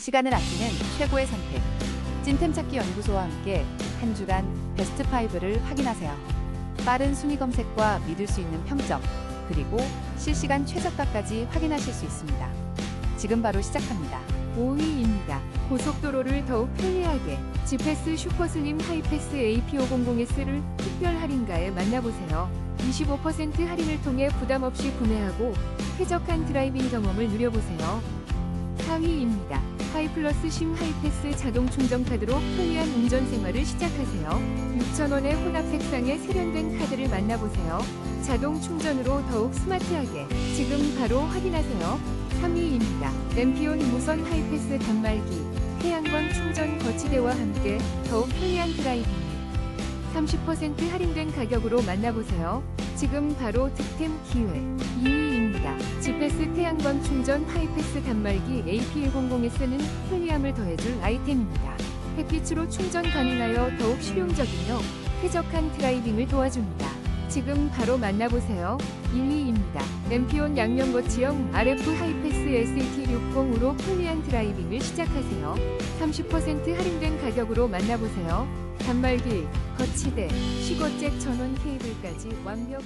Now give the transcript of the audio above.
시간을 아끼는 최고의 선택. 찐템 찾기 연구소와 함께 한 주간 베스트 5를 확인하세요. 빠른 순위 검색과 믿을 수 있는 평점, 그리고 실시간 최저가까지 확인하실 수 있습니다. 지금 바로 시작합니다. 5위입니다. 고속도로를 더욱 편리하게 지패스 슈퍼슬림 하이패스 AP500S를 특별 할인가에 만나보세요. 25% 할인을 통해 부담 없이 구매하고 쾌적한 드라이빙 경험을 누려보세요. 4위입니다. 하이플러스 심 하이패스 자동 충전 카드로 편리한 운전 생활을 시작하세요. 6,000원의 혼합 색상의 세련된 카드를 만나보세요. 자동 충전으로 더욱 스마트하게 지금 바로 확인하세요. 3위입니다. 램피온 무선 하이패스 단말기 태양광 충전 거치대와 함께 더욱 편리한 드라이빙 30% 할인된 가격으로 만나보세요. 지금 바로 득템 기회 2위입니다. 지패스 태양광 충전 하이패스 단말기 AP100S는 편리함을 더해줄 아이템입니다. 햇빛으로 충전 가능하여 더욱 실용적이며 쾌적한 드라이빙을 도와줍니다. 지금 바로 만나보세요. 1위입니다. 램피온 양면거치형 RF 하이패스 SET60으로 편리한 드라이빙을 시작하세요. 30% 할인된 가격으로 만나보세요. 단말기, 거치대, 시거잭 전원 케이블까지 완벽.